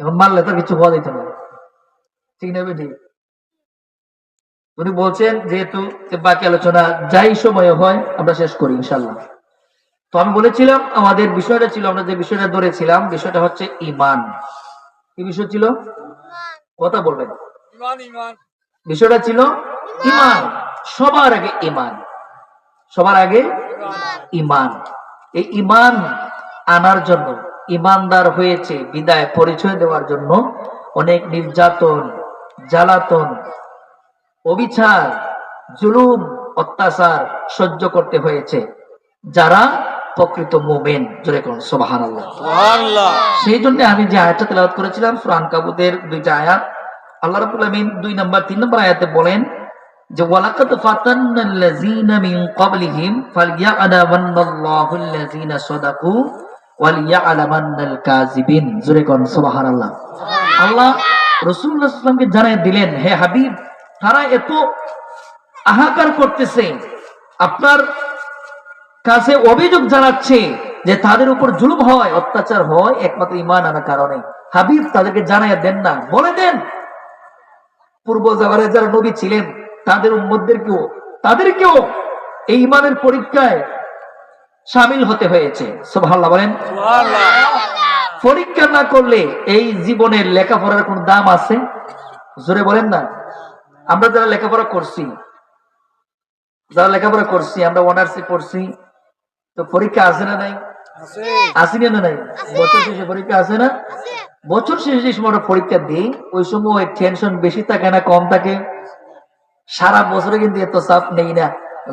এখন মারলে তো কিছু হওয়া দিত না। ঠিক না বেটি? উনি বলছেন যেহেতু বাকি আলোচনা যাই সময় হয় আমরা শেষ করি ইনশাল্লাহ তো আমি বলেছিলাম আমাদের বিষয়টা ছিল আমরা যে বিষয়টা ধরেছিলাম বিষয়টা হচ্ছে ইমান কি বিষয় ছিল? কথা বলবেন। বিষয়টা ছিল ইমান সবার আগে ইমান সবার আগে ইমান এই ইমান আনার জন্য ইমানদার হয়েছে বিদায় পরিচয় দেওয়ার জন্য অনেক নির্যাতন জ্বালাতন অবিচার জুলুম অত্যাচার সহ্য করতে হয়েছে। যারা প্রকৃত মোমেন জোরে করুন সোবাহান সেই জন্য আমি যে আয়াতটা তেলাওয়াত করেছিলাম সুরান কাবুতের দুইটা আয়াত আল্লাহ রাব্বুল আমিন দুই নাম্বার তিন নম্বর আয়াতে বলেন যে ওয়ালাকাদ ফাতান্নাল্লাযীনা মিন ক্বাবলিহিম ফালইয়া'লামান্নাল্লাহুল্লাযীনা সাদাকু অভিযোগ জানাচ্ছে যে তাদের উপর জুলুম হয়, অত্যাচার হয়, একমাত্র ইমান আনার কারণে। হাবিব, তাদেরকে জানাইয়া দেন না, বলে দেন। পূর্ব জামানের যারা নবী ছিলেন, তাদের মধ্যে উম্মদেরকেও তাদেরকেও এই ইমানের পরীক্ষায় সামিল হতে হয়েছে। সুবহানাল্লাহ বলেন। পরীক্ষা না করলে এই জীবনের লেখাপড়ার কোন দাম আছে? জোরে বলেন না। আমরা যারা লেখাপড়া করছি যারা লেখাপড়া করছি আমরা অনার্সে পড়ছি তো পরীক্ষা আছে না নাই? আসি না নাই? বছর শেষে পরীক্ষা আছে না? বছর শেষে যে সময় পরীক্ষা দিই ওই সময় টেনশন বেশি থাকে না কম থাকে? সারা বছরে কিন্তু এত চাপ নেই না।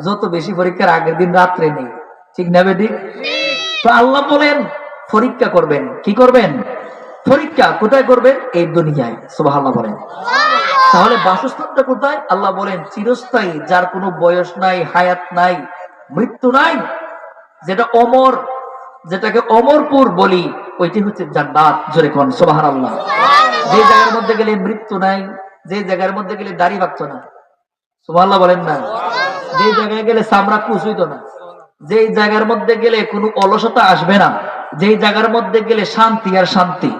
যত বেশি পরীক্ষার আগের দিন রাত্রে নেই। ঠিক না বেদি তো আল্লাহ বলেন, পরীক্ষা করবেন। কি করবেন? পরীক্ষা কোথায় করবেন? এই দুনিয়ায় সুবাহ আল্লাহ বলেন। তাহলে বাসস্থানটা কোথায়? আল্লাহ বলেন, চিরস্থায়ী, যার কোনো বয়স নাই, হায়াত নাই, মৃত্যু নাই, যেটা অমর, যেটাকে অমরপুর বলি, ওইটি হচ্ছে জান্নাত, জোরে কোন সুবাহান আল্লাহ যে জায়গার মধ্যে গেলে মৃত্যু নাই, যে জায়গার মধ্যে গেলে দাড়ি পাকতো না, সুবহানাল্লাহ বলেন না। যে জায়গায় গেলে চামড়া কুচুইত না যে জায়গার মধ্যে গেলে কোনো অলসতা আসবে না যে জায়গার মধ্যে গেলে শান্তি আর শান্তি।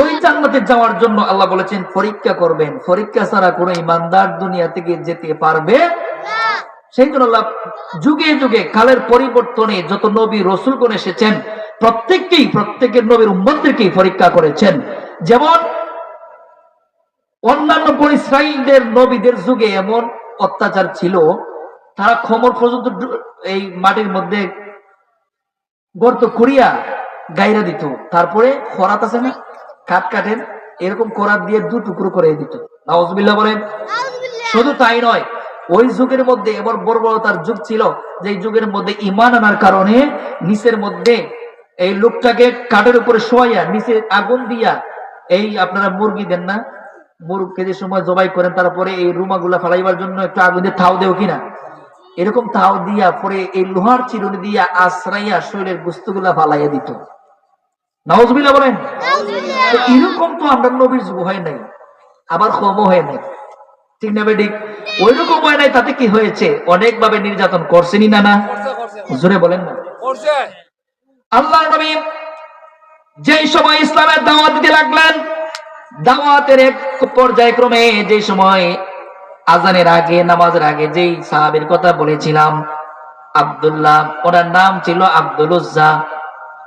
ওই জান্নাতে যাওয়ার জন্য আল্লাহ বলেছেন, পরীক্ষা করবেন। পরীক্ষা ছাড়া ইমানদার দুনিয়া থেকে যেতে পারবে সেই জন্য আল্লাহ যুগে যুগে কালের পরিবর্তনে যত নবী রসুল কোন এসেছেন, প্রত্যেককেই, প্রত্যেকের নবীর উম্মতদেরকেই পরীক্ষা করেছেন। যেমন অন্যান্য পরিশ্রাইদের নবীদের যুগে এমন অত্যাচার ছিল তারা খমর পর্যন্ত এই মাটির মধ্যে গর্ত করিয়া গাইরা দিত। তারপরে খরাত আছে না কাঠ কাঠের এরকম করাত দিয়ে দু টুকরো করে দিত। নাউজুবিল্লাহ বলেন শুধু তাই নয় ওই যুগের মধ্যে এমন বড় বড় তার যুগ ছিল যে যুগের মধ্যে ইমান আনার কারণে নিচের মধ্যে এই লোকটাকে কাঠের উপরে শোয়াইয়া নিচে আগুন দিয়া এই আপনারা মুরগি দেন না মুরগকে যে সময় জবাই করেন তারপরে এই রুমাগুলা ফালাইবার জন্য একটু আগুন দিয়ে থাও দেও কিনা? এরকম তাও দিয়া পরে এই লোহার চিরুনি দিয়া আশ্রাইয়া শরীরের গুস্তগুলা ফালাইয়া দিত। বলেন? এরকম তো আমরা নবীর যুগ হয় নাই আবার কমও হয় নাই। ঠিক না বেডিক ওই রকম হয় নাই তাতে কি হয়েছে? অনেক ভাবে নির্যাতন করছেনই না না? জোরে বলেন না। আল্লাহ নবী যেই সময় ইসলামের দাওয়াত দিতে লাগলেন দাওয়াতের এক পর্যায়ক্রমে যে সময় আজানের আগে, নামাজের আগে যেই সাহাবের কথা বলেছিলাম, আব্দুল্লাহ, ওনার নাম ছিল আব্দুল উজ্জা।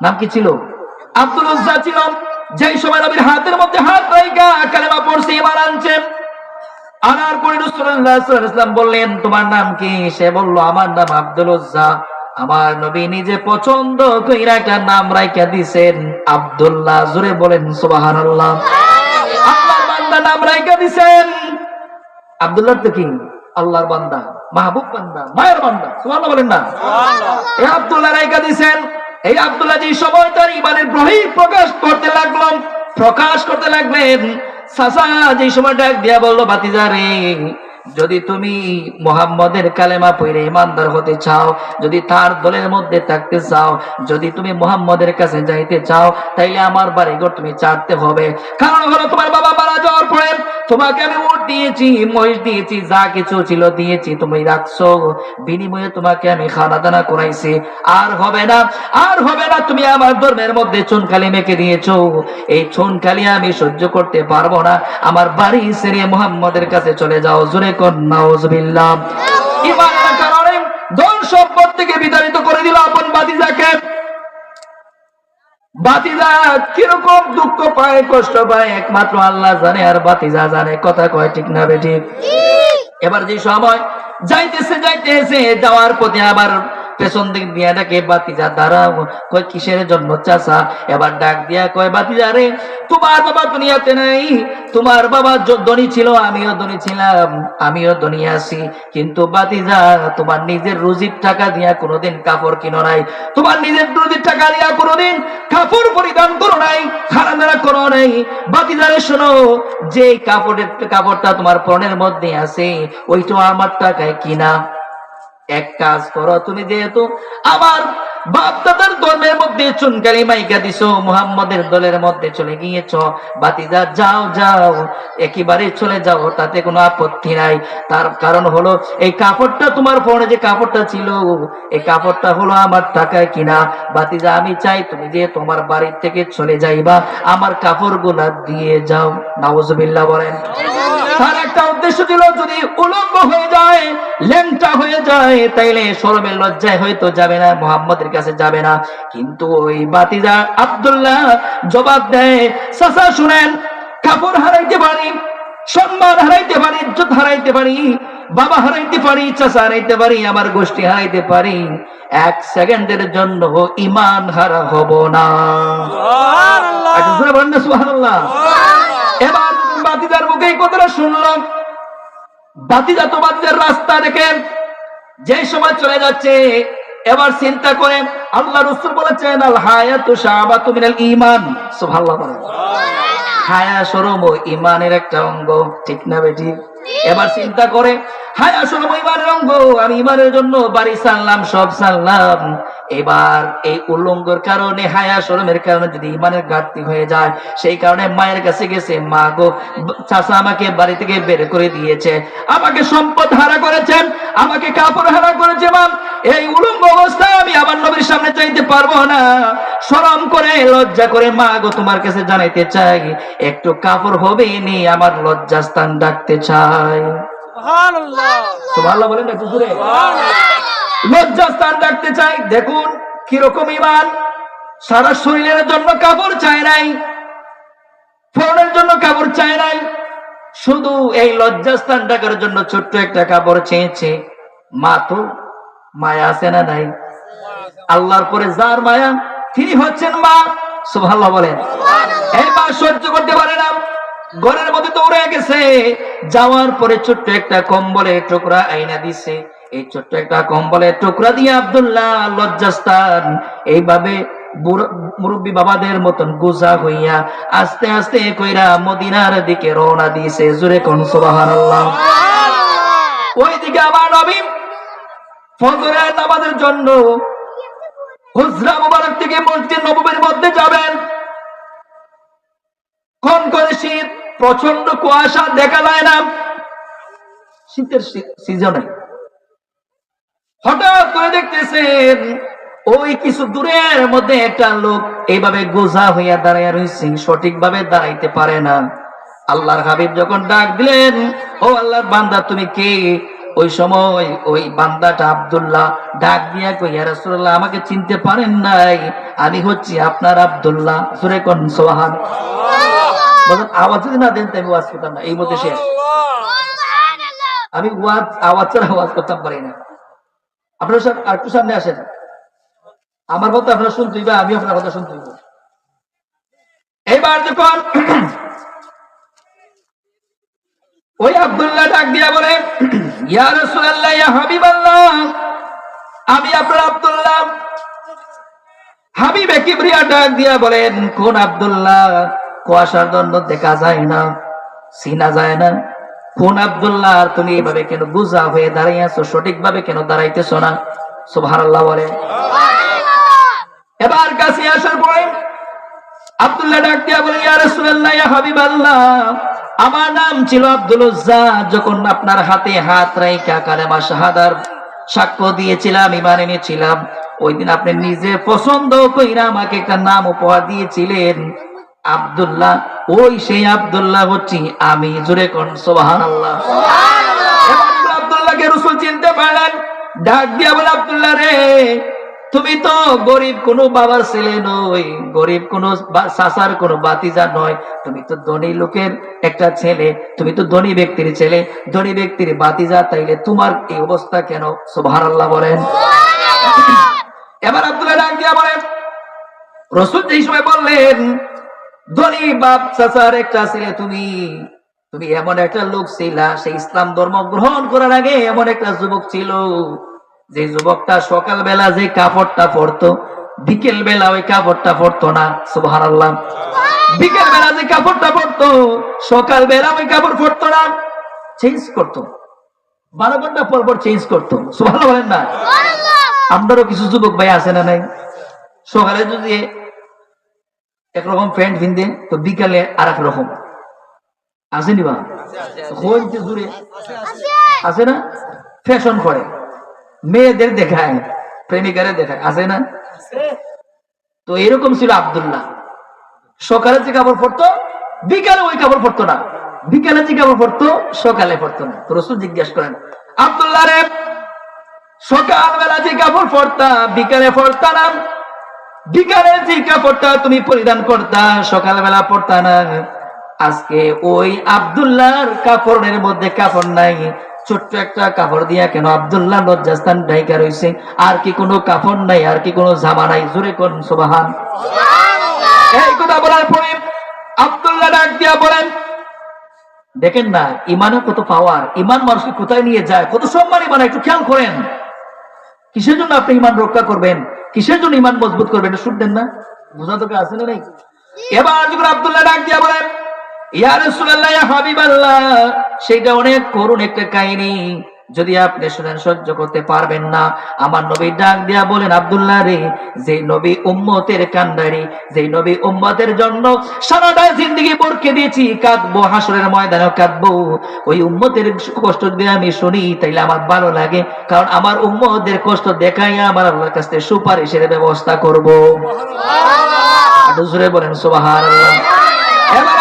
নাম কি ছিল? আব্দুল উজ্জা ছিল। যেই সময় নবীর হাতের মধ্যে হাত রাইকা কালেমা পড়ছে ইমান আনছেন আনার পরে রাসূলুল্লাহ সাল্লাল্লাহু আলাইহি বললেন, তোমার নাম কি? সে বলল, আমার নাম আব্দুল উজ্জা। আমার নবী নিজে পছন্দ কইরা একটা নাম রাইখা দিছেন আব্দুল্লাহ। জোরে বলেন, সুবহানাল্লাহ। আল্লাহর বান্দা নাম রাইকা দিছেন। আব্দুল্লাহ তো কি? আল্লাহর বান্দা মাহবুব বান্দা মায়ের বান্দা সুবহানাল্লাহ বলেন না? এই আব্দুল্লাহ রাইকা দিছেন। এই আব্দুল্লাহ যে সময় তার ইমানের বহির প্রকাশ করতে লাগল প্রকাশ করতে লাগলেন সাসা যে সময় ডাক দিয়া বলল বাতিজা রে যদি তুমি মোহাম্মদের কালেমা পড়ে ইমানদার হতে চাও, যদি তার দলের মধ্যে থাকতে চাও, যদি তুমি মোহাম্মদের কাছে যাইতে চাও, তাইলে আমার বাড়ি বাড়িঘর তুমি ছাড়তে হবে। কারণ হলো তোমার বাবা মারা যাওয়ার পরে তোমাকে আমি উঠ দিয়েছি মহিষ দিয়েছি যা কিছু ছিল দিয়েছি তুমি রাখছো। বিনিময়ে তোমাকে আমি খানা দানা করাইছি। আর হবে না আর হবে না তুমি আমার ধর্মের মধ্যে চুনখালি মেখে দিয়েছ। এই চুনখালি আমি সহ্য করতে পারব না। আমার বাড়ি সেরে মোহাম্মদের কাছে চলে যাও জোরে কন্যা ইমানের কারণে ধন সম্পদ থেকে বিতাড়িত করে দিল আপন বাতিজাকে বাতিজা কীরকম দুঃখ পায় কষ্ট পায় একমাত্র আল্লাহ জানে আর বাতিজা জানে। কথা কয় ঠিক না বেঠিক এবার যে সময় যাইতেছে যাইতেছে, যাওয়ার পথে আবার পেছন দিক দিয়া ডাকে, বাতিজা, দাঁড়াও। কয়, কিসের জন্য চাষা এবার ডাক দিয়া কয়, বাতিজা রে, তোমার বাবা দুনিয়াতে নাই। তোমার বাবা ধনী ছিল, আমিও ধনী ছিলাম, আমিও ধনী আছি। কিন্তু বাতিজা, তোমার নিজের রুজির টাকা দিয়া কোনোদিন কাপড় কিনো নাই। তোমার নিজের রুজির টাকা দিয়া কোনোদিন কাপড় পরিধান করো নাই খারাপ করো নাই। বাতিজারে শোনো যে কাপড়ের, কাপড়টা তোমার পরনের মধ্যে আছে ওইটা আমার টাকায় কিনা? এক কাজ করো, তুমি যেহেতু আমার বাপ দাদার ধর্মের মধ্যে চুনকালি মাইকা দিছো, মুহাম্মদের দলের মধ্যে চলে গিয়েছ, বাতিজা যাও যাও, একেবারে চলে যাও, তাতে কোনো আপত্তি নাই। তার কারণ হলো, এই কাপড়টা তোমার ফোনে যে কাপড়টা ছিল, এই কাপড়টা হলো আমার টাকায় কিনা? বাতিজা, আমি চাই তুমি যে তোমার বাড়ির থেকে চলে যাইবা, আমার কাপড় দিয়ে যাও। নাওজবিল্লা বলেন। তার একটা উদ্দেশ্য ছিল যদি উলঙ্গ হয়ে যায় লেমটা হয়ে যায় তাইলে শরমের লজ্জায় হয়তো যাবে না মোহাম্মদের কাছে যাবে না। কিন্তু ওই বাতিজা আব্দুল্লাহ জবাব দেয় চাচা শুনেন কাপড় হারাইতে পারি সম্মান হারাইতে পারি ইজ্জত হারাইতে পারি বাবা হারাইতে পারি চাচা হারাইতে পারি আমার গোষ্ঠী হারাইতে পারি এক সেকেন্ডের জন্য ইমান হারা হব না। এবার বাতিদার মুখে এই কথাটা শুনলাম। বাতিদা তো বাতিদার রাস্তা দেখেন যে সময় চলে যাচ্ছে এবার চিন্তা করে আল্লাহ রসুল বলেছেন আল হায়াতু শাহাবাতু মিনাল ঈমান। সুবহানাল্লাহ হায়া সরম ইমানের একটা অঙ্গ ঠিক না বেটি এবার চিন্তা করে, হায়া শরম ইমানের অঙ্গ আমি ইমানের জন্য বাড়ি সারলাম সব সারলাম এবার এই উল্লঙ্গর কারণে, হায়া শরমের কারণে যদি ইমানের ঘাটতি হয়ে যায়, সেই কারণে মায়ের কাছে গেছে, মা গো চাষা আমাকে বাড়ি থেকে বের করে দিয়েছে, আমাকে সম্পদ হারা করেছেন, আমাকে কাপড় হারা করেছে, মা। এই উলঙ্গ অবস্থায় আমি আমার নবীর সামনে চাইতে পারব না। শরম করে লজ্জা করে মা গো তোমার কাছে জানাইতে চাই একটু কাপড় হবে নি আমার লজ্জা স্থান ডাকতে চাই। সুবহানাল্লাহ। বলেন একটু লজ্জা স্থান ডাকতে চাই। দেখুন কীরকম ইমান সারা শরীরের জন্য কাপড় চায় নাই। ফোনের জন্য কাপড় চায় নাই। শুধু এই লজ্জাস্থান ডাকার জন্য ছোট্ট একটা কাপড় চেয়েছে। মা তো মায়া আছে না নাই? আল্লাহর পরে যার মায়া তিনি হচ্ছেন মা। সুবহানাল্লাহ বলেন। এই মা সহ্য করতে পারে না। ঘরের মধ্যে দৌড়ে গেছে। যাওয়ার পরে ছোট্ট একটা কম্বলের টুকরা আইনা দিছে। এই ছোট্ট একটা কম্বলের টুকরা দিয়ে আব্দুল্লাহ লজ্জাস্থান। এইভাবে মুরব্বী বাবাদের মতন গুজা হইয়া আস্তে আস্তে কইরা মদিনার দিকে রওনা দিয়েছে জুরে কোন সুবহানাল্লাহ। ওইদিকে আমার নবী ফজরের নামাজের জন্য হুজরা মুবারক থেকে মসজিদ নবমীর মধ্যে যাবেন। কোন করে শীত? প্রচণ্ড কুয়াশা, দেখা যায় না। শীতের সিজনে হঠাৎ করে দেখতেছেন, ওই কিছু দূরের মধ্যে একটা লোক এইভাবে গোজা হইয়া দাঁড়াইয়া রয়েছে সঠিকভাবে দাঁড়াইতে পারে না। আল্লাহর হাবিব যখন ডাক দিলেন, ও আল্লাহর বান্দা, তুমি কে? ওই সময় ওই বান্দাটা আব্দুল্লাহ ডাক দিয়া কইয়া রাসূলুল্লাহ আমাকে চিনতে পারেন নাই? আমি হচ্ছি আপনার আব্দুল্লাহ। সুরে কোন সোহান বলেন আওয়াজ যদি না দেন তাই ওয়াজ করতাম না। এই মধ্যে শেষ আমি ওয়াজ আওয়াজ ছাড়া আওয়াজ করতাম পারি না। আপনারা সব আর একটু সামনে আসেন। আমার কথা আপনারা শুনতে হইবে আমি আপনার কথা শুনতে হইব। এবার যখন ওই আব্দুল্লাহ ডাক দিয়া বলে, ইয়া রাসূলুল্লাহ, ইয়া আমি আপনার ডাক দিয়া বলেন, কোন আব্দুল্লাহ? কুয়াশার দণ্ড দেখা যায় না চিনা যায় না। কোন আব্দুল্লাহ, তুমি এইভাবে কেন বুঝা হয়ে দাঁড়িয়ে সঠিকভাবে কেন দাঁড়াইতেছো না? বলে। এবার কাছে আসার পরে আব্দুল্লাহ ডাক দিয়া বলে, ইয়া রাসূলুল্লাহ, ইয়া আমার নাম ছিল আব্দুল যখন আপনার হাতে হাত রাইখা কালেমা শাহাদার সাক্ষ্য দিয়েছিলাম ইমান এনেছিলাম ওই দিন আপনি নিজে পছন্দ কইরা আমাকে একটা নাম উপহার দিয়েছিলেন। আব্দুল্লাহ ওই সেই আব্দুল্লাহ হচ্ছি আমি। জুড়ে কোন সুবহানাল্লাহ। এবার আব্দুল্লাহকে রসুল চিনতে পারলেন। ডাক দিয়া বলে আব্দুল্লাহ রে তুমি তো গরিব কোনো বাবার ছেলে নই গরিব কোনো সাসার কোনো বাতিজা নয় তুমি তো ধনী লোকের একটা ছেলে তুমি তো ধনী ব্যক্তির ছেলে। ধনী ব্যক্তির বাতিজা তাইলে তোমার এই অবস্থা কেন? সুবহান আল্লাহ বলেন এবার আব্দুল্লাহ ডাক দিয়া বলেন রসুল যেই সময় বললেন ধনী বাপ চাচার একটা ছেলে তুমি তুমি এমন একটা লোক ছিলা সেই ইসলাম ধর্ম গ্রহণ করার আগে এমন একটা যুবক ছিল। যে যুবকটা সকালবেলা যে কাপড়টা পরতো বিকেল বেলা ওই কাপড়টা পরতো না সুবাহান আল্লাহ বিকেল বেলা যে কাপড়টা পরতো সকাল বেলা ওই কাপড় পরতো না চেঞ্জ করতো। বারো ঘণ্টা পর পর চেঞ্জ করতো। সুবাহ বলেন না? আমারও কিছু যুবক ভাই আছে না নাই? সকালে যদি একরকম প্যান্ট ভিন্দে তো বিকালে আর এক রকম আসেনি বা? জুড়ে। আছে না? ফ্যাশন করে। মেয়েদের দেখায় প্রেমিকারে দেখায় আছে না? তো এরকম ছিল আব্দুল্লাহ। সকালে যে কাপড় পরতো বিকালে ওই কাপড় পরতো না। বিকালে যে কাপড় পরতো সকালে পরতো না। তো রসুল জিজ্ঞেস করেন আব্দুল্লাহ রে সকালবেলা যে কাপড় পরতা বিকালে পরতা না? বিকালে যে কাপড়টা তুমি পরিধান করতা সকালবেলা পরতা না? আজকে ওই আব্দুল্লাহর কাপড়ের মধ্যে কাপড় নাই। ছোট্ট একটা কাপড় দিয়া কেন আব্দুল্লাহ লজ্জাস্থান ডাইকা রয়েছে আর কি কোনো কাপড় নাই আর কি কোনো জামা নাই? জোরে কোন সোবাহান। এই কথা বলার পরে আব্দুল্লাহ ডাক দিয়া বলেন দেখেন না ইমানে কত পাওয়ার ইমান মানুষকে কোথায় নিয়ে যায়? কত সম্মান ইমান একটু খেয়াল করেন। কিসের জন্য আপনি ইমান রক্ষা করবেন? কিসের জন্য ইমান মজবুত করবেন? এটা শুনতেন না? বোঝা তোকে না নাই? এবার আব্দুল্লাহ ডাক দিয়া বলেন সেটা অনেক করুণ একটা কাহিনী যদি আপনি শুনেন সহ্য করতে পারবেন না আমার নবী ডাক দিয়া বলেন আব্দুল্লাহ রে যে নবী উম্মতের কান্ডারি যে নবী উম্মতের জন্য সারাটা জিন্দগি বরকে দিয়েছি কাঁদবো হাসরের ময়দানে কাঁদবো ওই উম্মতের কষ্ট দিয়ে আমি শুনি তাইলে আমার ভালো লাগে কারণ আমার উম্মতের কষ্ট দেখাই আমার আল্লাহর কাছে সুপারিশের ব্যবস্থা করব জোরে বলেন সুবহানাল্লাহ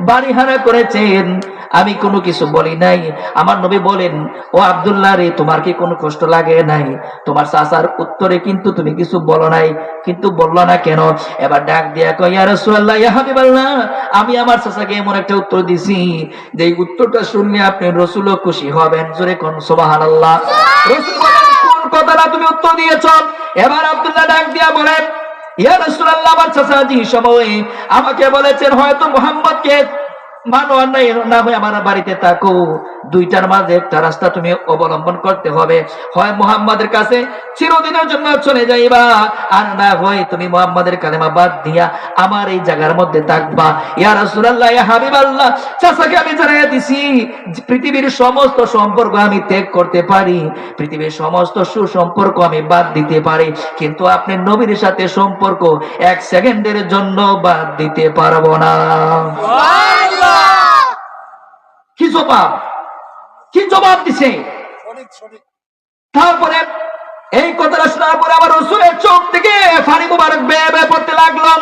বাড়ি হারা করেছেন। আমি কোনো কিছু বলি নাই। আমার নবী বলেন ও আব্দুল্লাহ রে তোমার কি কোনো কষ্ট লাগে নাই? তোমার চাচার উত্তরে কিন্তু তুমি কিছু বলো নাই। কিন্তু বলল না কেন? এবার ডাক দিয়া কই ইয়া রাসূলুল্লাহ ইয়া হাবিবাল্লাহ আমি আমার চাচাকে এমন একটা উত্তর দিছি যে উত্তরটা শুনলে আপনি রসুলও খুশি হবেন। জোরে কোন সুবহানাল্লাহ। রসুল কথাটা তুমি উত্তর দিয়েছ। এবার আব্দুল্লাহ ডাক দিয়া বলেন ইয়া রাসূলুল্লাহ আমার চাচাজি সময়ে আমাকে বলেছেন হয়তো মুহাম্মদকে মানো আর নাই, না হয় আমার বাড়িতে থাকো। দুইটার মাঝে একটা রাস্তা তুমি অবলম্বন করতে হবে। হয় মুহাম্মাদের কাছে চিরদিনের জন্য চলে যাইবা, আর না হয় তুমি মুহাম্মাদের কালেমা বাদ দিয়া আমার এই জায়গার মধ্যে থাকবা। ইয়া রাসূলুল্লাহ, ইয়া হাবিবাল্লাহ, চাচাকে আমি জানাইয়া দিছি পৃথিবীর সমস্ত সম্পর্ক আমি ত্যাগ করতে পারি, পৃথিবীর সমস্ত সুসম্পর্ক আমি বাদ দিতে পারি, কিন্তু আপনি নবীর সাথে সম্পর্ক এক সেকেন্ডের জন্য বাদ দিতে পারব না। জবাব? কি জবাব দিছে? তারপরে এই কথাটা শোনার পরে আমার রসুলের চোখ থেকে ফানি মুবারক বেয়ে বেয়ে পড়তে লাগলাম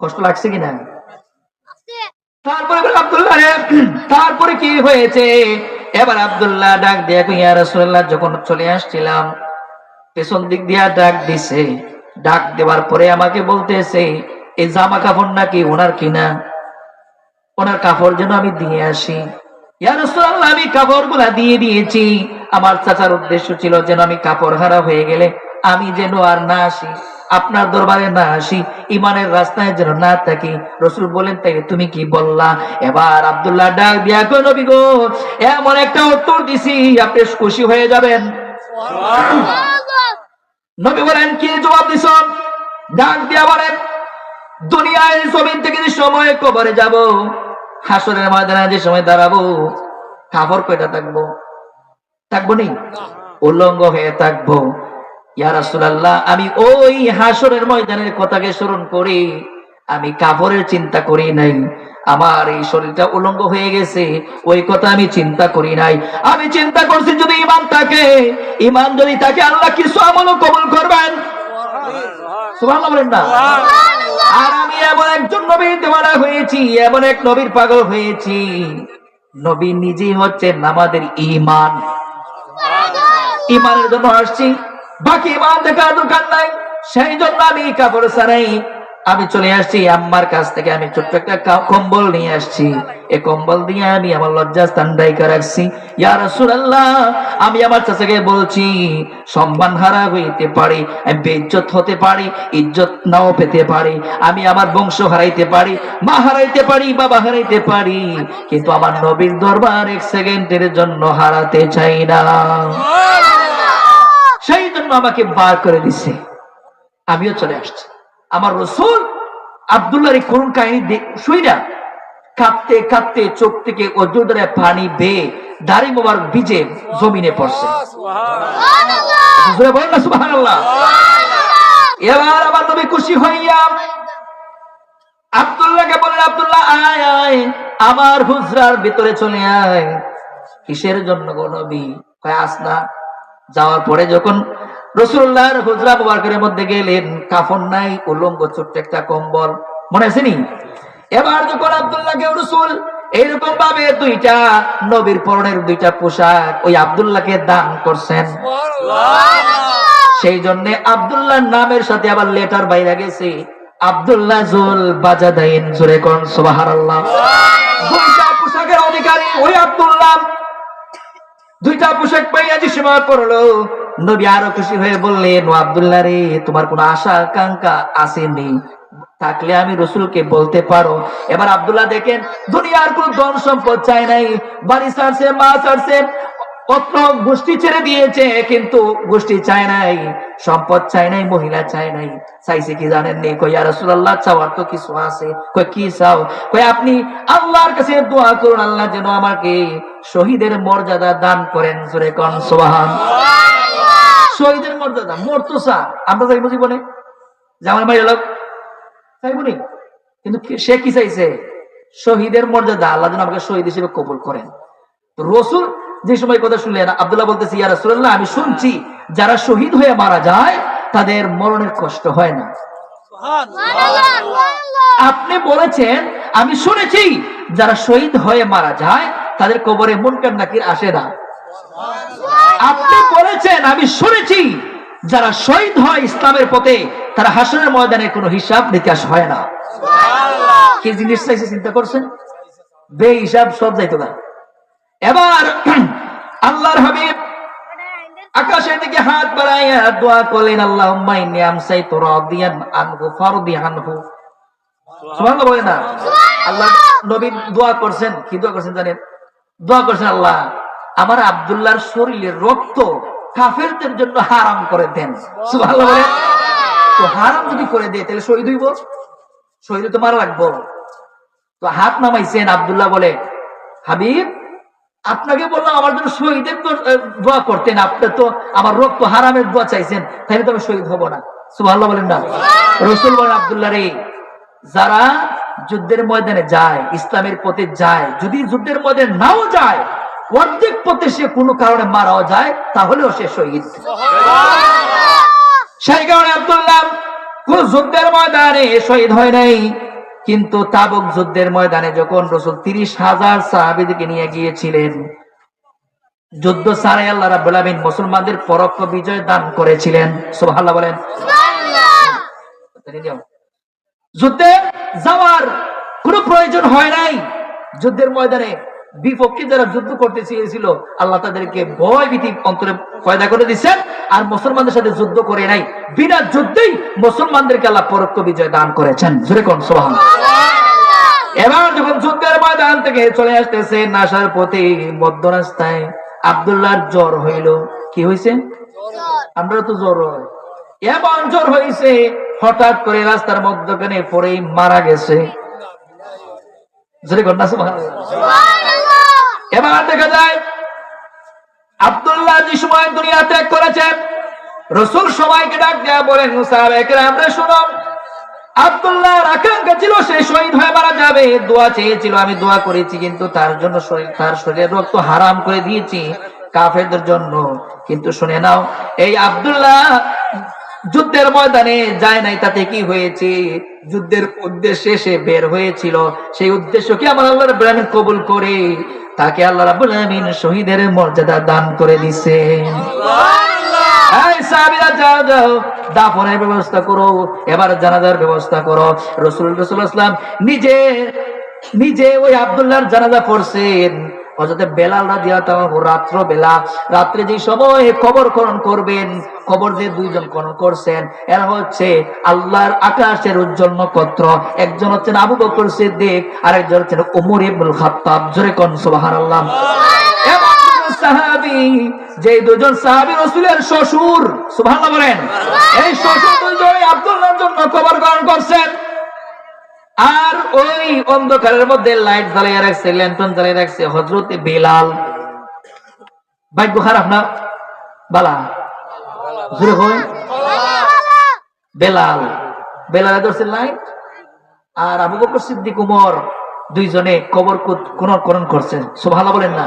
কষ্ট লাগছে কিনা তারপরে আব্দুল্লাহ তারপরে কি হয়েছে? এবার আব্দুল্লাহ ডাক দিয়ে ইয়া রাসূলুল্লাহ যখন চলে আসছিলাম পেছন দিক দিয়া ডাক দিছে। ডাক দেওয়ার পরে আমাকে বলতেছে এই জামা কাপড় নাকি ওনার কিনা? ওনার কাপড় যেন আমি দিয়ে আসি। আমি কাপড়গুলা দিয়ে দিয়েছি। আমার চাচার উদ্দেশ্য ছিল যেন আমি কাপড় হারা হয়ে গেলে আমি যেন আর না আসি আপনার দরবারে না আসি ইমানের রাস্তায় যেন না থাকি। রসুল বলেন তাই তুমি কি বললা? এবার আব্দুল্লাহ ডাক দিয়া নবী গো এমন একটা উত্তর দিছি আপনি খুশি হয়ে যাবেন। নবী বলেন কি জবাব দিছ? ডাক দিয়া বলেন দুনিয়ায় জমিন থেকে যে সময় কবরে যাব, হাসরের ময়দানে যে সময় দাঁড়াবো কাপড় কয়টা থাকব? থাকব নি উল্লঙ্গ হয়ে থাকব। আমি ওই হাসরের ময়দানের কথাকে স্মরণ করি। আমি কাপড়ের চিন্তা করি নাই। আমার এই শরীরটা উলঙ্গ হয়ে গেছে, ওই কথা আমি চিন্তা করি নাই। আমি চিন্তা করছি, যদি ইমান থাকে ইমান যদি থাকে, আল্লাহ কিছু আমলও কবুল করবেন। সুবহানাল্লাহ না? আর আমি এমন একজন নবীর দেওয়ারা হয়েছি, এমন এক নবীর পাগল হয়েছি। নবী নিজেই হচ্ছেন আমাদের ইমান ইমানের জন্য আসছি। বাকি ইমান দেখার দরকার নাই সেই জন্য আমি কাপড় ছাড়াই আমি চলে আসছি আম্মার কাছ থেকে আমি ছোট্ট একটা কম্বল নিয়ে আসছি। এ কম্বল দিয়ে আমি আমার লজ্জাস্থান ডাইকা রাখছি। ইয়া রাসূলুল্লাহ আমি আমার চাচাকে বলছি সম্মান হারা হইতে পারি আমি বেইজ্জত হতে পারি ইজ্জত নাও পেতে পারি আমি আমার বংশ হারাইতে পারি মা হারাইতে পারি বাবা হারাইতে পারি কিন্তু আমার নবীর দরবার এক সেকেন্ডের জন্য হারাতে চাই না। সেই জন্য আমাকে বার করে দিছে। আমিও চলে আসছি। আমার রসুল আবদুল্লাহর এই করুণ কাহিনী দেখ- শুই না কাঁদতে কাঁদতে চোখ থেকে অযোধ্যায় পানি বেয়ে দাড়ি মোবার ভিজে জমিনে পড়ছে। বলেন না সুবহানাল্লাহ। এবার আমার নবী খুশি হইয়া আব্দুল্লাহকে বলেন আব্দুল্লাহ আয় আয় আমার হুজরার ভিতরে চলে আয়। কিসের জন্য গো নবী? কয় আসনা যাওয়ার পরে যখন রসুল্লাহর হুজরা মুবারকের মধ্যে গেলেন কাফন নাই উলঙ্গ ছোট্ট একটা কম্বল মনে আছে নি? এবার যখন আব্দুল্লাহকে রসুল এইরকম ভাবে দুইটা নবীর পরনের দুইটা পোশাক ওই আব্দুল্লাহকে দান করছেন। সেই জন্য আব্দুল্লাহ নামের সাথে আবার লেটার বাইরে গেছে আব্দুল্লাহ জুল বাজাদাইন জোরে কোন সুবহানাল্লাহ! দুইটা পোশাকের অধিকারী ওই আব্দুল্লাহ। দুইটা পোশাক পাইয়া যে করল নবী আরও খুশি হয়ে বললেন আব্দুল্লাহ রে, তোমার কোনো আশা, আকাঙ্ক্ষা আসেনি। থাকলে আমি রসুলকে বলতে পারো। এবার আবদুল্লাহ দেখেন, দুনিয়ার কোন ধন সম্পদ চাই নাই। বাড়ি ছাড়ছে, মা ছাড়ছে অত্র গোষ্ঠী ছেড়ে দিয়েছে কিন্তু গোষ্ঠী চায় নাই সম্পদ চাই নাই মহিলা চায় নাই। চাইছে কি জানেন নি? কই রাসূলুল্লাহ চাওয়ার তো কিছু আছে। কই কি চাও? কই আপনি আল্লাহর কাছে দোয়া করুন আল্লাহ যেন আমাকে শহীদের মর্যাদা দান করেন। জোরে কোন সুবহান। শহীদের মর্যাদা মরতো চা আমরা যাইব জীবনে? যেমন ভাই লোক চাইবনি কিন্তু সে কি চাইছে? শহীদের মর্যাদা আল্লাহ যেন আমাকে শহীদ হিসেবে কবুল করেন। রসুল যে সময় কথা শুনলেন আব্দুল্লাহ বলতেছি ইয়া রাসূলুল্লাহ আমি শুনছি যারা শহীদ হয়ে মারা যায় তাদের মরণের কষ্ট হয় না। আপনি বলেছেন আমি শুনেছি যারা শহীদ হয়ে মারা যায় তাদের কবরে মুনকার নাকির আসে না। আপনি বলেছেন আমি শুনেছি যারা শহীদ হয় ইসলামের পথে তারা হাসনের ময়দানে কোনো হিসাব নিকাশ হয় না। কি জিনিস চাইছে চিন্তা করছেন? বে হিসাব সব যাইতো না। এবার আল্লাহর হাবিব আকাশের দিকে হাত বাড়াইয়া দোয়া করলেন আল্লাহ আনহু আল্লাহ নবী দোয়া করছেন, কি দোয়া করছেন জানেন? দোয়া করছেন, আল্লাহ, আমার শরীরের রক্ত কাফেরদের জন্য হারাম করে দেন। তো হারাম যদি করে দেয়, তাহলে শহীদ হইব? শহীদ তো মারা লাগবো? তো হাত নামাইছেন, আব্দুল্লাহ বলে, হাবিব আপনাকে বললাম আমার জন্য শহীদের তো দোয়া করতেন। আপনি তো আমার রক্ত হারামের দোয়া চাইছেন তাহলে তো আমি শহীদ হব না। সুবহানাল্লাহ বলেন না। রসুল বলেন আব্দুল্লাহ রে যারা যুদ্ধের ময়দানে যায় ইসলামের পথে যায় যদি যুদ্ধের ময়দানে নাও যায় অর্ধেক পথে সে কোনো কারণে মারাও যায় তাহলেও সে শহীদ। সেই কারণে আবদুল্লাহ কোন যুদ্ধের ময়দানে শহীদ হয় নাই। কিন্তু তাবক যুদ্ধের ময়দানে যখন রসুল তিরিশ হাজার সাহাবিদিকে নিয়ে গিয়েছিলেন, যুদ্ধ সারাই আল্লাহ রাবুল আলমিন মুসলমানদের পরোক্ষ বিজয় দান করেছিলেন। সোহাল্লাহ বলেন। যুদ্ধে যাওয়ার কোনো প্রয়োজন হয় নাই। যুদ্ধের ময়দানে বিপক্ষে যারা যুদ্ধ করতে চেয়েছিল আল্লাহ তাদেরকে ভয় ভীতি অন্তরে পয়দা করে দিচ্ছেন আর মুসলমানদের সাথে যুদ্ধ করে নাই। বিনা যুদ্ধেই মুসলমানদেরকে আল্লাহ পরোক্ষ বিজয় দান করেছেন। জোরে কোন সোহান এবার যখন যুদ্ধের ময়দান থেকে চলে আসতেছে নাসার পথে মধ্য রাস্তায় আবদুল্লাহর জ্বর হইল। কি হয়েছে আমরা তো জ্বর হয়। এমন জ্বর হয়েছে হঠাৎ করে রাস্তার মধ্যখানে পড়েই মারা গেছে। জোরে কন্যা এবার দেখা যায়, আব্দুল্লাহ যে সময় দুনিয়া ত্যাগ করেছেন, রসুল সবাইকে ডাক দেয়া বলেন আমরা শুনো, আব্দুল্লাহর আকাঙ্ক্ষা ছিল সে শহীদ হয়ে মারা যাবে, দোয়া চেয়েছিল, আমি দোয়া করেছি, কিন্তু তার জন্য শরীর- তার শরীরের রক্ত হারাম করে দিয়েছি, কাফেরদের জন্য, কিন্তু শুনে নাও, এই আব্দুল্লাহ যুদ্ধের ময়দানে যায় নাই তাতে কি হয়েছে? যুদ্ধের উদ্দেশ্যে সে বের হয়েছিল। সেই উদ্দেশ্যকে আমার আল্লাহ রাব্বুল কবুল করে। তাকে আল্লাহ রাব্বুল আলামিন শহীদের মর্যাদা দান করে দিছে। যাও যাও দাফনের ব্যবস্থা করো। এবার জানাজার ব্যবস্থা করো। রসুল রসুল নিজে নিজে ওই আব্দুল্লাহর জানাজা পড়ছেন। অযথা বেলাল রাদিয়াল্লাহু রাত্র বেলা রাত্রে যে সময় কবর খনন করবেন কবর যে দুইজন খনন করছেন এরা হচ্ছে আল্লাহর আকাশের উজ্জ্বল নক্ষত্র। একজন হচ্ছেন আবু বকর সিদ্দিক আর একজন হচ্ছেন ওমর ইবনুল খাত্তাব। জোরে কোন সুবহানাল্লাহ। সাহাবী যে দুজন সাহাবী রসুলের শ্বশুর সুবহানাল্লাহ বলেন। এই শ্বশুর দুজনে আব্দুল্লাহর জন্য কবর গ্রহণ করছেন। আর ওই অন্ধকারের মধ্যে লাইট জ্বালিয়ে রাখছে ল্যান্টন জ্বালিয়ে রাখছে হজরতে বেলাল। ভাগ্য খারাপ না? বালা। বেলাল। বেলালে ধরছে লাইট। আর আবু বকর সিদ্দিক উমর দুইজনে কবর কোন করছে। সুবহানাল্লাহ বলেন না?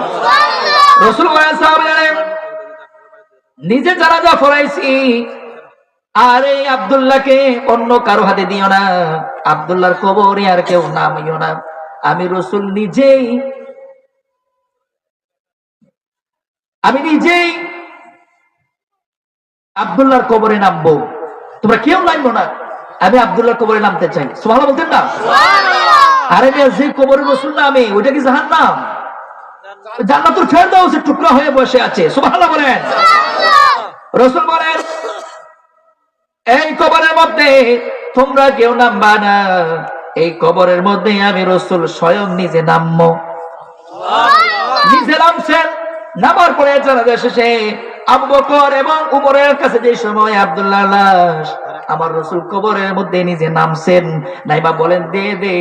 রসুল নিজে যারা যা ফরাইছি আর এই আবদুল্লাহকে অন্য কারও হাতে দিও না। আবদুল্লাহর কবরে আর কেউ নামিও না। আমি রসুল নিজেই। আমি নিজেই আবদুল্লাহর কবরে নামবো। তোমরা কেউ নামবো না। আমি আবদুল্লাহর কবরে নামতে চাই। সুবহানাল্লাহ বলতেন না? আরে যে কবরে রসুল নামে ওইটা কি জাহান নাম জান্নাতুল সে টুকরা হয়ে বসে আছে। সুবহানাল্লাহ বলেন। রসুল বলেন এই কবরের মধ্যে তোমরা কেউ নামবা না। এই কবরের মধ্যে আমি রসুল স্বয়ং নিজে নামবো। নিজে নামছেন। নামার পরে জানাজা শেষে আবু বকর এবং উমরের কাছে যে সময় আব্দুল্লাহ লাশ আমার রসুল কবরের মধ্যে নিজে নামছেন। নাইবা বলেন দে দে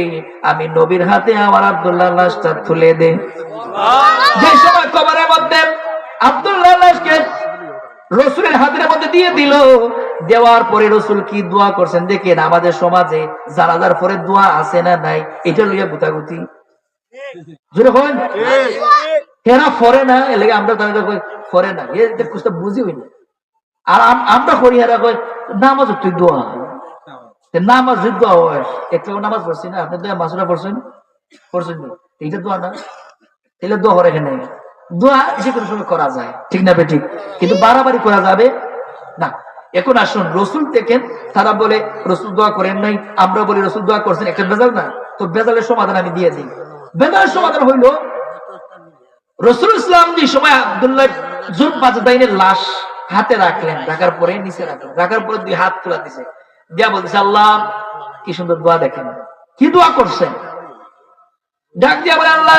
আমি নবীর হাতে আমার আব্দুল্লাহ লাশটা তুলে দে। যে সময় কবরের মধ্যে আব্দুল্লাহ লাশকে রসুলের হাতের মধ্যে দিয়ে দিল। দেওয়ার পরে রসুল কি দোয়া করছেন? দেখেন আমাদের সমাজে জানাজার পরে দোয়া আছে না নাই, এটা লইয়া গুতাগুতি। হেরা ফরে না না। হেরা নামাজ দোয়া নামাজ হয় নামাজ না। আপনি দোয়া না? এখানে। দোয়া যে কোনো সময় করা যায়, ঠিক না বে ঠিক কিন্তু বাড়াবাড়ি করা যাবে না। এখন আসুন, রসুল দেখেন, তারা বলে, রসুল দোয়া করেন নাই। আমরা বলি, রসুল দোয়া করছেন। একটা বেজাল না। তো বেজালের সমাধান আমি দিয়ে দিই। বেজালের সমাধান হইল, রসুল ইসলাম যে সময় আবদুল্লাহ জুন বাজদাইনের লাশ হাতে রাখলেন, রাখার পরে নিচে রাখলেন, রাখার পরে দুই হাত তুলা দিছে। দিয়া বলছে আল্লাহ, কি সুন্দর দোয়া দেখেন। কি দোয়া করছেন? ডাক দিয়া বলে, আল্লাহ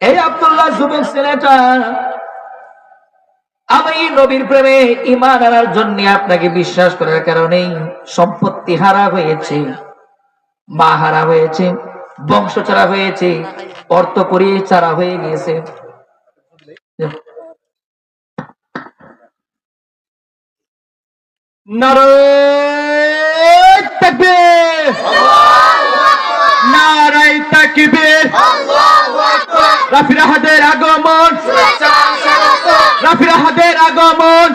এই আব্দুল্লাহ যুবক ছেলেটা, আমি নবীর প্রেমে ইমান আনার জন্য আপনাকে বিশ্বাস করার কারণে সম্পত্তি হারা হয়েছে, মা হারা হয়েছে, বংশ ছাড়া হয়েছে, অর্থ করিয়ে চারা হয়ে গিয়েছে। নারায় তাকবীর। নারায় তাকবীর। রাফির আহাদের আগমন। আগমন।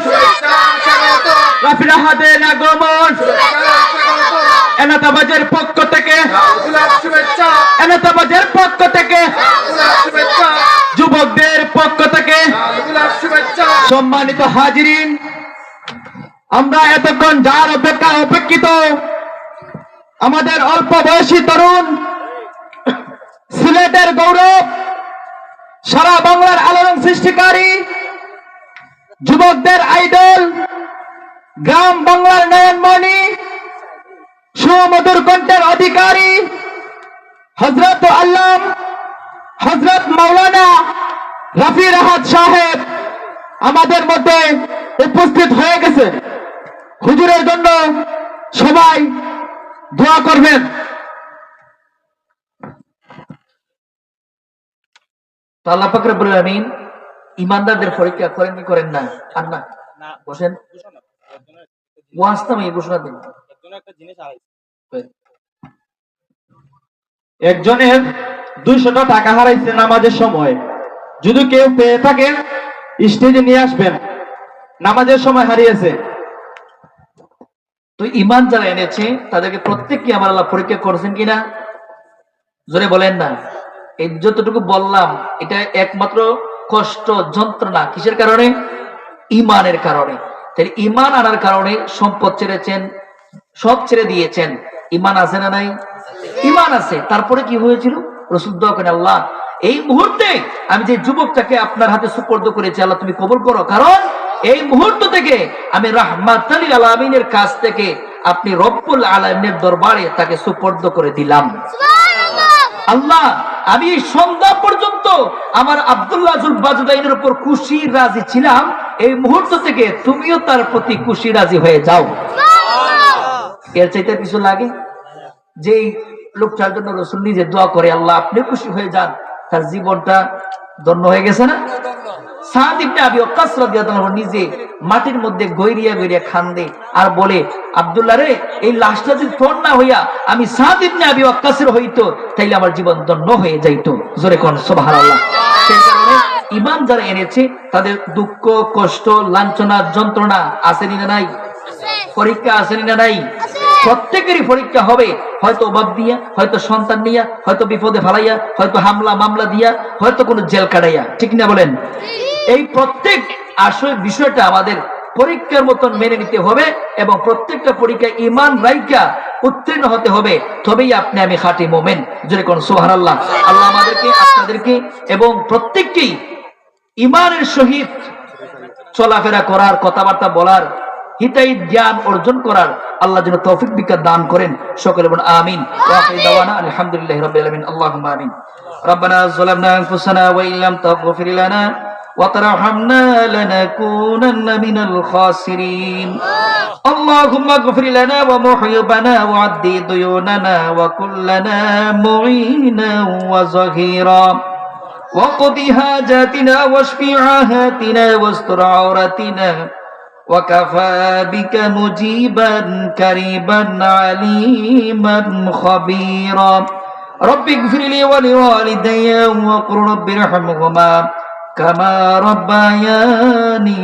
আগমন। এনাতাবাজের পক্ষ থেকে। এনাতাবাজের পক্ষ থেকে। যুবকদের পক্ষ থেকে। সম্মানিত হাজিরিন, আমরা এতক্ষণ যার অপেক্ষা অপেক্ষিত, আমাদের অল্প বয়সী তরুণ, সিলেটের গৌরব সারা বাংলার আলোড়ন সৃষ্টিকারী যুবকদের আইডল, গ্রাম বাংলার নয়নমণি, সুমধুর কণ্ঠের অধিকারী হজরত আল্লাম হজরত মৌলানা রফি রাহাত সাহেব আমাদের মধ্যে উপস্থিত হয়ে গেছে। হুজুরের জন্য সবাই দোয়া করবেন। তো আল্লাহ পাক রব্বুল আলামিন ইমানদারদের পরীক্ষা করেন কি করেন না? আর না। বসেন। ওয়াস্তাম এই ঘোষণা দিন একজনের দুইশত টাকা হারাইছে নামাজের সময়। যদি কেউ পেয়ে থাকেন স্টেজে নিয়ে আসবেন। নামাজের সময় হারিয়েছে। তো ইমান যারা এনেছে তাদেরকে প্রত্যেককে আমার আল্লাহ পরীক্ষা করছেন কিনা? জোরে বলেন না। এই যতটুকু বললাম এটা একমাত্র কষ্ট যন্ত্রণা কিসের কারণে? ইমানের কারণে। তাই ইমান আনার কারণে সম্পদ ছেড়েছেন সব ছেড়ে দিয়েছেন। ইমান আছে না নাই? ইমান আছে। তারপরে কি হয়েছিল? রসুল আল্লাহ এই মুহূর্তে আমি যে যুবকটাকে আপনার হাতে সুপর্দ করেছি আল্লাহ তুমি কবুল করো। কারণ এই মুহূর্ত থেকে আমি রাহমাত আলামিনের কাছ থেকে আপনি রব্বুল আলমিনের দরবারে তাকে সুপর্দ করে দিলাম। আল্লাহ আমি এই সন্ধ্যা পর্যন্ত আমার আবদুল্লাহ বাজুদাইনের উপর খুশি রাজি ছিলাম। এই মুহূর্ত থেকে তুমিও তার প্রতি খুশি রাজি হয়ে যাও। এর চাইতে কিছু লাগে? যে লোকটার জন্য রসুল নিজে দোয়া করে আল্লাহ আপনি খুশি হয়ে যান। তার জীবনটা ধন্য হয়ে গেছে না? আমার জীবন ধন্য হয়ে যাইতো। জোরে কোন ইমান যারা এনেছে, তাদের দুঃখ, কষ্ট, লাঞ্ছনা, যন্ত্রণা আসেনি না নাই? পরীক্ষা আসেনি না নাই? প্রত্যেকেরই পরীক্ষা হবে, হয়তো অভাব দিয়া, হয়তো সন্তান নিয়া, হয়তো বিপদে ফালাইয়া, হয়তো হামলা মামলা দিয়া, হয়তো কোনো জেল কাটাইয়া। ঠিক না বলেন? এই প্রত্যেক আসল বিষয়টা আমাদের পরীক্ষার মতন মেনে নিতে হবে এবং প্রত্যেকটা পরীক্ষা ইমান রাইকা উত্তীর্ণ হতে হবে তবেই আপনি আমি খাঁটি মোমেন যদি কোন সোহান আল্লাহ আল্লাহ আমাদেরকে আপনাদেরকে এবং প্রত্যেককেই ইমানের সহিত চলাফেরা করার কথাবার্তা বলার হিতাই জ্ঞান অর্জন করার আল্লাহ যেন তৌফিক বিকা দান করেন সকলে বলুন আমিন ওয়া আখির দাওয়ানা আলহামদুলিল্লাহি রাব্বিল আলামিন আল্লাহুম্মা আমিন ربنا ظلمنا انفسنا وان لم تغفر لنا وترحمنا لنكونن من الخاسرين. اللهم اغفر لنا ومحيبنا وعدي ديوننا وكلنا معينا وظهيرا وقض حاجاتنا واشف عاهاتنا واستر عوراتنا وكفى بك مجيبا كريبا عليما خبيرا. رب اغفر لي ولوالدي وقل رب ارحمهما. কামা রব্বায়ানি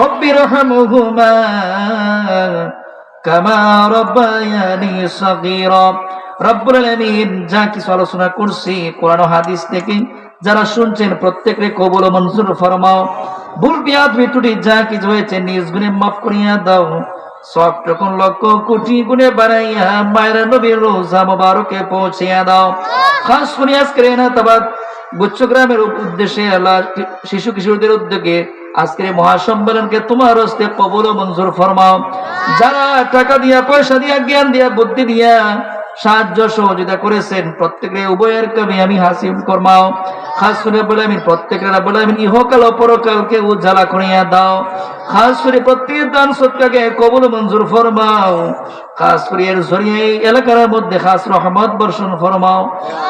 রব্বির হামহুমা কামা রব্বায়ানি সগীর। যা কিছু আলোচনা করছি, কোরআন হাদিস থেকে, যারা শুনছেন, প্রত্যেককে কবুল মনসুর ফরমাও। ভুল বিয়াদ বিটুটি যা কিছু হয়েছে, নিজ গুণে মাফ করিয়া দাও। সব রকম লক্ষ কোটি গুণে বাড়াইয়া মায়ের নবীর রোজা মোবারকে পৌঁছিয়া দাও। খাস করিয়া আজকের না গুচ্ছগ্রামের উদ্দেশ্যে আল্লাহ শিশু কিশোরদের উদ্যোগে আজকের মহাসম্মেলনকে তোমার হস্তে কবুল মঞ্জুর ফরমাও। যারা টাকা দিয়া, পয়সা দিয়া, জ্ঞান দিয়া, বুদ্ধি দিয়া সাহায্য সহযোগিতা করেছেন, প্রত্যেকের উভয়ের কবি আমি হাসিম খাস করে বলে আমি প্রত্যেকের বলে আমি ইহকাল ও পরকালকে উজ্জ্বলা করিয়া দাও। খাস করে প্রত্যেকের দান সৎকাকে কবুল মঞ্জুর ফরমাও। খাস করে এর এলাকার মধ্যে খাস রহমত বর্ষণ ফরমাও।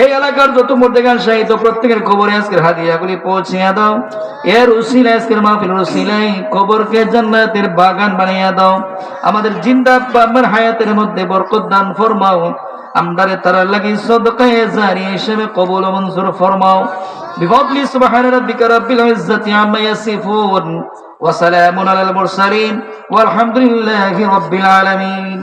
এই এলাকার যত মোর্দেগান সাহিত্য, প্রত্যেকের কবরে আজকের হাদিয়াগুলি পৌঁছিয়া দাও। এর উসিলা আজকের মাহফিল উসিলাই কবরকে জান্নাতের বাগান বানিয়ে দাও। আমাদের জিন্দা আমার হায়াতের মধ্যে বরকত দান ফরমাও। আমদারে তারা লাগি সদকায়ে জারি হিসেবে কবুল মঞ্জুর ফরমাও। বিফদলি সুবহান রাব্বিকা রাব্বিল ইজ্জাতি আম্মা ইয়াসিফুন। ওয়া সালামুন আলাল মুরসালিন। ওয়া আলহামদুলিল্লাহি রাব্বিল আলামিন।